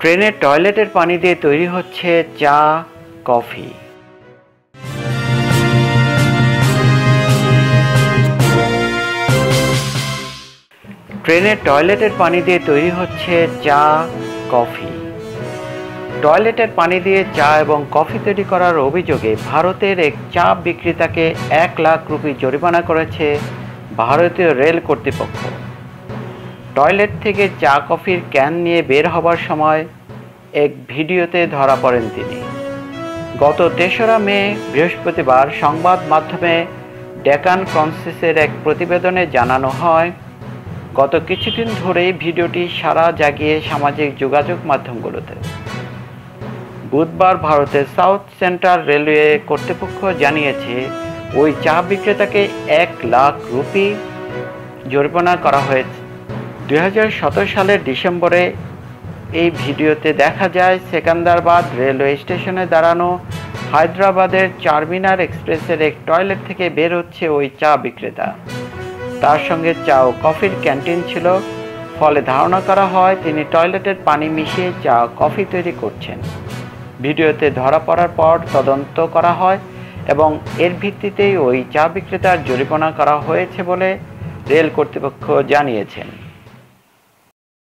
ট্রেনের টয়লেটের পানি দিয়ে তৈরি হচ্ছে চা, কফি। ট্রেনের টয়লেটের পানি দিয়ে তৈরি হচ্ছে চা, কফি। টয়লেটের পানি দিয়ে চা এবং কফি তৈরি করার অভিযোগে ভারতের এক চা বিক্রেতাকে এক লাখ রুপি জরিমানা করেছে ভারতীয় রেল কর্তৃপক্ষ। টয়লেট থেকে চা, কফির ক্যান নিয়ে বের হবার সময় এক ভিডিওতে ধরা পড়েন তিনি। গত তেসরা মে, বৃহস্পতিবার সংবাদ মাধ্যমে ডেকান কনসেসের এক প্রতিবেদনে জানানো হয়, গত কিছুদিন ধরেই ভিডিওটি সারা জাগিয়ে সামাজিক যোগাযোগ মাধ্যমগুলোতে। বুধবার ভারতের সাউথ সেন্ট্রাল রেলওয়ে কর্তৃপক্ষ জানিয়েছে, ওই চা বিক্রেতাকে এক লাখ রুপি জরিমানা করা হয়েছে। দু হাজার সতেরো সালের ডিসেম্বরে এই ভিডিওতে দেখা যায় সেকান্দারবাদ রেলওয়ে স্টেশনে দাঁড়ানো হায়দ্রাবাদের চারমিনার এক্সপ্রেসের এক টয়লেট থেকে বের হচ্ছে ওই চা বিক্রেতা। তার সঙ্গে চা ও কফির ক্যান্টিন ছিল। ফলে ধারণা করা হয় তিনি টয়লেটের পানি মিশিয়ে চা কফি তৈরি করছেন। ভিডিওতে ধরা পড়ার পর তদন্ত করা হয় এবং এর ভিত্তিতেই ওই চা বিক্রেতার জরিমানা করা হয়েছে বলে রেল কর্তৃপক্ষ জানিয়েছেন।